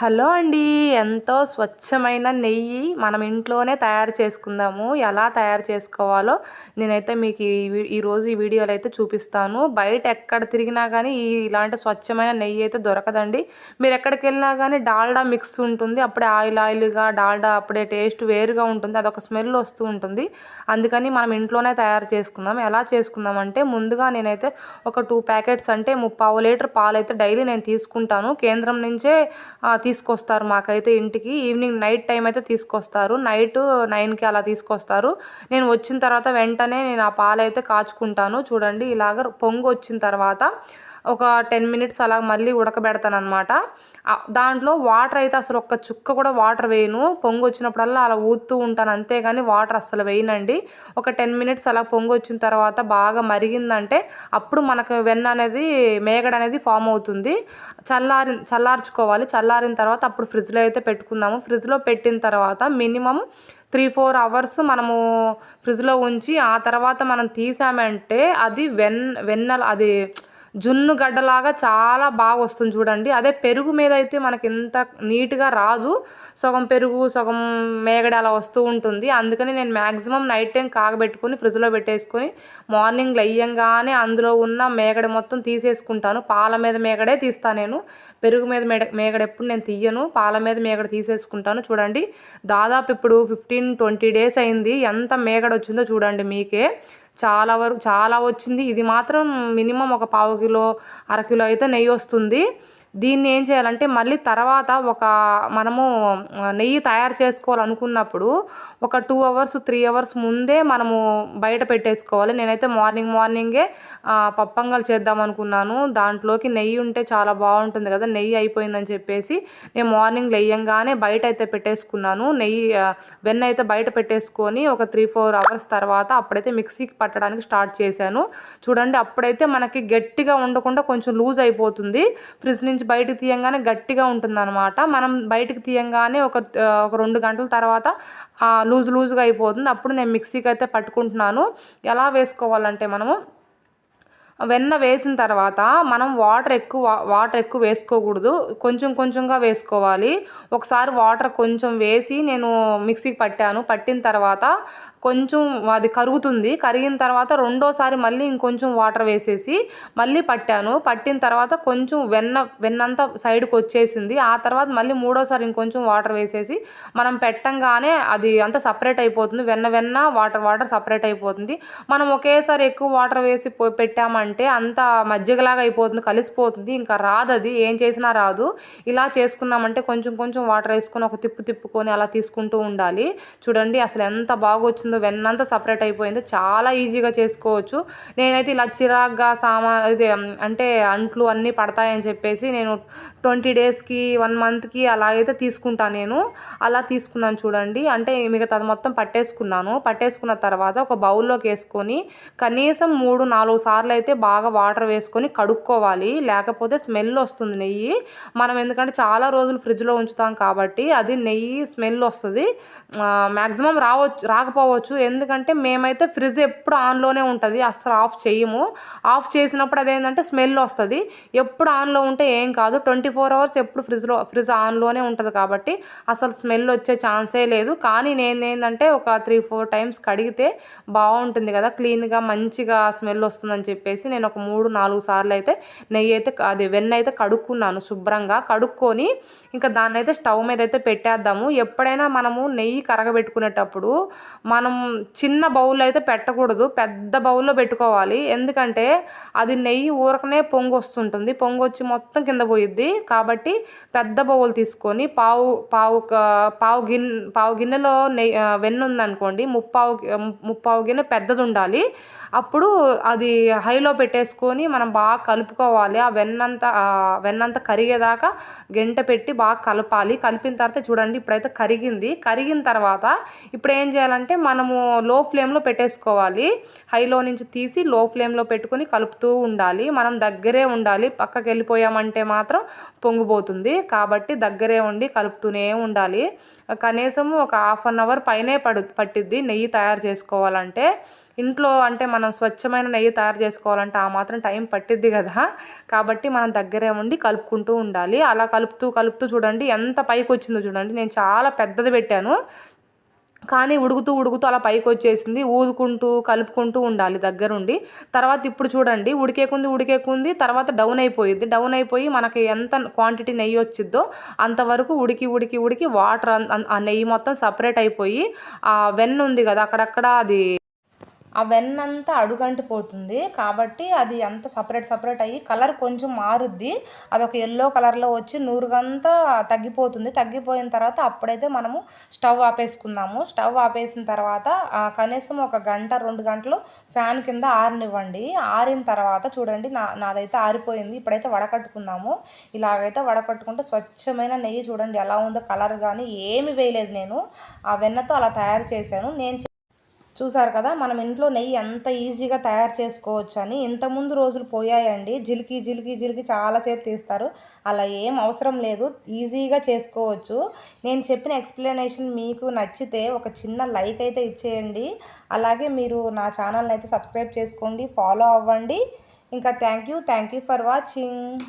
Hello అండి ఎంతో స్వచ్ఛమైన నెయ్యి మనం ఇంట్లోనే తయారు చేసుకుందాము. ఎలా తయారు చేసుకోవాలో నేనైతే మీకు ఈ ఈరోజు ఈ వీడియోలో అయితే చూపిస్తాను. బయట ఎక్కడ తిరిగినా కానీ ఇలాంటి స్వచ్ఛమైన నెయ్యి అయితే దొరకదండి. మీరు ఎక్కడికి వెళ్ళినా కానీ డాల్డా మిక్స్ ఉంటుంది. అప్పుడే ఆయిల్ ఆయిల్గా డాల్డా అప్పుడే టేస్ట్ వేరుగా ఉంటుంది. అదొక స్మెల్ వస్తూ ఉంటుంది. అందుకని మనం ఇంట్లోనే తయారు చేసుకుందాం. ఎలా చేసుకుందాం అంటే ముందుగా నేనైతే ఒక టూ ప్యాకెట్స్ అంటే ముప్పావు లీటర్ పాలు అయితే డైలీ నేను తీసుకుంటాను. కేంద్రం నుంచే తీసుకొస్తారు మాకైతే ఇంటికి. ఈవినింగ్ నైట్ టైం అయితే తీసుకొస్తారు. నైట్ నైన్కి అలా తీసుకొస్తారు. నేను వచ్చిన తర్వాత వెంటనే నేను ఆ పాలు అయితే కాచుకుంటాను. చూడండి ఇలాగ పొంగు వచ్చిన తర్వాత ఒక టెన్ మినిట్స్ అలా మళ్ళీ ఉడకబెడతాను అనమాట దాంట్లో వాటర్ అయితే అసలు ఒక్క చుక్క కూడా వాటర్ వేయను. పొంగు వచ్చినప్పుడల్లా అలా ఊతూ ఉంటాను. అంతేగాని వాటర్ అసలు వేయనండి. ఒక టెన్ మినిట్స్ అలా పొంగు వచ్చిన తర్వాత బాగా మరిగిందంటే అప్పుడు మనకు వెన్న అనేది మేగడ అనేది ఫామ్ అవుతుంది. చల్లారి చల్లార్చుకోవాలి. చల్లారిన తర్వాత అప్పుడు ఫ్రిడ్జ్లో అయితే పెట్టుకుందాము. ఫ్రిడ్జ్లో పెట్టిన తర్వాత మినిమం త్రీ ఫోర్ అవర్స్ మనము ఫ్రిడ్జ్లో ఉంచి ఆ తర్వాత మనం తీసామంటే అది వెన్ వెన్నెల అది జున్ను గడ్డలాగా చాలా బాగా వస్తుంది చూడండి. అదే పెరుగు మీద అయితే మనకి ఎంత నీట్గా రాదు. సగం పెరుగు సగం మేగడ అలా వస్తూ ఉంటుంది. అందుకని నేను మ్యాక్సిమం నైట్ టైం కాగబెట్టుకొని ఫ్రిడ్జ్లో పెట్టేసుకొని మార్నింగ్ లయ్యంగానే అందులో ఉన్న మేగడ మొత్తం తీసేసుకుంటాను. పాల మీద మేగడే తీస్తాను నేను. పెరుగు మీద మేడ మేగడ ఎప్పుడు నేను తీయను. పాల మీద మేగడ తీసేసుకుంటాను. చూడండి దాదాపు ఇప్పుడు ఫిఫ్టీన్ ట్వంటీ డేస్ అయింది. ఎంత మేగడ వచ్చిందో చూడండి మీకే. చాలా వరకు చాలా వచ్చింది. ఇది మాత్రం మినిమం ఒక పావు కిలో అరకిలో అయితే నెయ్యి వస్తుంది. దీన్ని ఏం చేయాలంటే మళ్ళీ తర్వాత ఒక మనము నెయ్యి తయారు చేసుకోవాలనుకున్నప్పుడు ఒక టూ అవర్స్ త్రీ అవర్స్ ముందే మనము బయట పెట్టేసుకోవాలి. నేనైతే మార్నింగ్ మార్నింగే పప్పంగాలు చేద్దాం అనుకున్నాను. దాంట్లోకి నెయ్యి ఉంటే చాలా బాగుంటుంది కదా నెయ్యి అయిపోయిందని చెప్పేసి నేను మార్నింగ్ లేయంగానే బయట అయితే పెట్టేసుకున్నాను. నెయ్యి వెన్న అయితే బయట పెట్టేసుకొని ఒక త్రీ ఫోర్ అవర్స్ తర్వాత అప్పుడైతే మిక్సీకి పట్టడానికి స్టార్ట్ చేశాను. చూడండి అప్పుడైతే మనకి గట్టిగా ఉండకుండా కొంచెం లూజ్ అయిపోతుంది. ఫ్రిడ్జ్ నుంచి నుంచి బయటకు తీయంగానే గట్టిగా ఉంటుందన్నమాట. మనం బయటకు తీయంగానే ఒక ఒక రెండు గంటల తర్వాత లూజ్ లూజ్గా అయిపోతుంది. అప్పుడు నేను మిక్సీకి అయితే పట్టుకుంటున్నాను. ఎలా వేసుకోవాలంటే మనము వెన్న వేసిన తర్వాత మనం వాటర్ ఎక్కువ వాటర్ ఎక్కువ వేసుకోకూడదు. కొంచెం కొంచెంగా వేసుకోవాలి. ఒకసారి వాటర్ కొంచెం వేసి నేను మిక్సీకి పట్టాను. పట్టిన తర్వాత కొంచెం అది కరుగుతుంది. కరిగిన తర్వాత రెండోసారి మళ్ళీ ఇంకొంచెం వాటర్ వేసేసి మళ్ళీ పట్టాను. పట్టిన తర్వాత కొంచెం వెన్న వెన్నంతా సైడ్కి వచ్చేసింది. ఆ తర్వాత మళ్ళీ మూడోసారి ఇంకొంచెం వాటర్ వేసేసి మనం పెట్టంగానే అది అంతా సపరేట్ అయిపోతుంది. వెన్న వెన్న వాటర్ వాటర్ సపరేట్ అయిపోతుంది. మనం ఒకేసారి ఎక్కువ వాటర్ వేసి పెట్టామంటే అంత మజ్జిగలాగా అయిపోతుంది కలిసిపోతుంది. ఇంకా రాదు అది. ఏం చేసినా రాదు. ఇలా చేసుకున్నామంటే కొంచెం కొంచెం వాటర్ వేసుకొని ఒక తిప్పు తిప్పుకొని అలా తీసుకుంటూ ఉండాలి. చూడండి అసలు ఎంత బాగా వచ్చింది వస్తుందో వెన్నంతా సపరేట్ అయిపోయింది. చాలా ఈజీగా చేసుకోవచ్చు. నేనైతే ఇలా చిరాగ్గా సామా ఇది అంటే అంట్లు అన్నీ పడతాయని చెప్పేసి నేను ట్వంటీ డేస్కి వన్ మంత్కి అలాగైతే తీసుకుంటాను నేను. అలా తీసుకున్నాను చూడండి. అంటే మిగతా మొత్తం పట్టేసుకున్నాను. పట్టేసుకున్న తర్వాత ఒక బౌల్లోకి వేసుకొని కనీసం మూడు నాలుగు సార్లు అయితే బాగా వాటర్ వేసుకొని కడుక్కోవాలి. లేకపోతే స్మెల్ వస్తుంది నెయ్యి. మనం ఎందుకంటే చాలా రోజులు ఫ్రిడ్జ్లో ఉంచుతాం కాబట్టి అది నెయ్యి స్మెల్ వస్తుంది. మ్యాక్సిమం రావచ్చు రాకపోవచ్చు. చేసుకోవచ్చు. ఎందుకంటే మేమైతే ఫ్రిడ్జ్ ఎప్పుడు ఆన్లోనే ఉంటుంది. అస్సలు ఆఫ్ చేయము. ఆఫ్ చేసినప్పుడు అదేంటంటే స్మెల్ వస్తుంది. ఎప్పుడు ఆన్లో ఉంటే ఏం కాదు. ట్వంటీ ఫోర్ అవర్స్ ఎప్పుడు ఫ్రిడ్జ్లో ఫ్రిడ్జ్ ఆన్లోనే ఉంటుంది కాబట్టి అసలు స్మెల్ వచ్చే ఛాన్సే లేదు. కానీ నేను ఏంటంటే ఒక త్రీ ఫోర్ టైమ్స్ కడిగితే బాగుంటుంది కదా. క్లీన్గా మంచిగా స్మెల్ వస్తుందని చెప్పేసి నేను ఒక మూడు నాలుగు సార్లు అయితే నెయ్యి అయితే అది వెన్న అయితే కడుక్కున్నాను శుభ్రంగా. కడుక్కొని ఇంకా దాన్ని అయితే స్టవ్ మీద అయితే పెట్టేద్దాము. ఎప్పుడైనా మనము నెయ్యి కరగబెట్టుకునేటప్పుడు మనం మనం చిన్న బౌల్ అయితే పెట్టకూడదు పెద్ద బౌల్లో పెట్టుకోవాలి. ఎందుకంటే అది నెయ్యి ఊరకనే పొంగు వస్తుంటుంది పొంగు వచ్చి మొత్తం కింద పోయిద్ది. కాబట్టి పెద్ద బౌల్ తీసుకొని పావు పావు పావు గిన్నె పావు గిన్నెలో నెయ్యి వెన్న ఉందనుకోండి ముప్పావు ముప్పావు గిన్నె పెద్దది ఉండాలి అప్పుడు అది హైలో పెట్టేసుకొని మనం బాగా కలుపుకోవాలి. ఆ వెన్నంతా వెన్నంతా కరిగేదాకా గంట పెట్టి బాగా కలపాలి. కలిపిన తర్వాత చూడండి ఇప్పుడైతే కరిగింది. కరిగిన తర్వాత ఇప్పుడు ఏం చేయాలంటే మనము లో ఫ్లేమ్లో పెట్టేసుకోవాలి. హైలో నుంచి తీసి లో ఫ్లేమ్లో పెట్టుకొని కలుపుతూ ఉండాలి. మనం దగ్గరే ఉండాలి. పక్కకి వెళ్ళిపోయామంటే మాత్రం పొంగిపోతుంది. కాబట్టి దగ్గరే ఉండి కలుపుతూనే ఉండాలి. కనీసం ఒక హాఫ్ అన్ అవర్ పైనే పడు పట్టిద్ది. నెయ్యి తయారు చేసుకోవాలంటే. ఇంట్లో అంటే మనం స్వచ్ఛమైన నెయ్యి తయారు చేసుకోవాలంటే ఆ మాత్రం టైం పట్టిద్ది కదా. కాబట్టి మనం దగ్గరే ఉండి కలుపుకుంటూ ఉండాలి. అలా కలుపుతూ కలుపుతూ చూడండి ఎంత పైకి వచ్చిందో చూడండి. నేను చాలా పెద్దది పెట్టాను. కానీ ఉడుకుతూ ఉడుకుతూ అలా పైకి వచ్చేసింది ఊదుకుంటూ కలుపుకుంటూ ఉండాలి దగ్గరుండి. తర్వాత ఇప్పుడు చూడండి. ఉడికేకుంది ఉడికేకుంది. తర్వాత డౌన్ అయిపోయింది డౌన్ అయిపోయి మనకి ఎంత క్వాంటిటీ నెయ్యి వచ్చిద్దో అంతవరకు ఉడికి ఉడికి ఉడికి వాటర్ ఆ నెయ్యి మొత్తం సపరేట్ అయిపోయి ఆ వెన్న ఉంది కదా. అక్కడక్కడ అది ఆ వెన్న అంతా అడుగంటి పోతుంది. కాబట్టి అది అంత సపరేట్ సపరేట్ అయ్యి కలర్ కొంచెం మారుద్ది. అదొక ఎల్లో కలర్లో వచ్చి నూరుగంతా తగ్గిపోతుంది. తగ్గిపోయిన తర్వాత అప్పుడైతే మనము స్టవ్ ఆపేసుకుందాము. స్టవ్ ఆపేసిన తర్వాత కనీసం ఒక గంట రెండు గంటలు ఫ్యాన్ కింద ఆరనివ్వండి. ఆరిన తర్వాత చూడండి నా నాదైతే ఆరిపోయింది. ఇప్పుడైతే వడకట్టుకుందాము. ఇలాగైతే వడకట్టుకుంటే స్వచ్ఛమైన నెయ్యి చూడండి ఎలా ఉందో కలర్ కానీ ఏమి వేయలేదు నేను. ఆ వెన్నతో అలా తయారు చేశాను. నేను చూసారు కదా మనం ఇంట్లో నెయ్యి ఎంత ఈజీగా తయారు చేసుకోవచ్చు అని ఇంతకుముందు రోజులు పోయాయండి. జిలికి జిలికి జిలికి చాలాసేపు తీస్తారు. అలా ఏం అవసరం లేదు. ఈజీగా చేసుకోవచ్చు. నేను చెప్పిన ఎక్స్ప్లెనేషన్ మీకు నచ్చితే ఒక చిన్న లైక్ అయితే ఇచ్చేయండి. అలాగే మీరు నా ఛానల్ని అయితే సబ్స్క్రైబ్ చేసుకోండి ఫాలో అవ్వండి. ఇంకా thank you thank you for watching.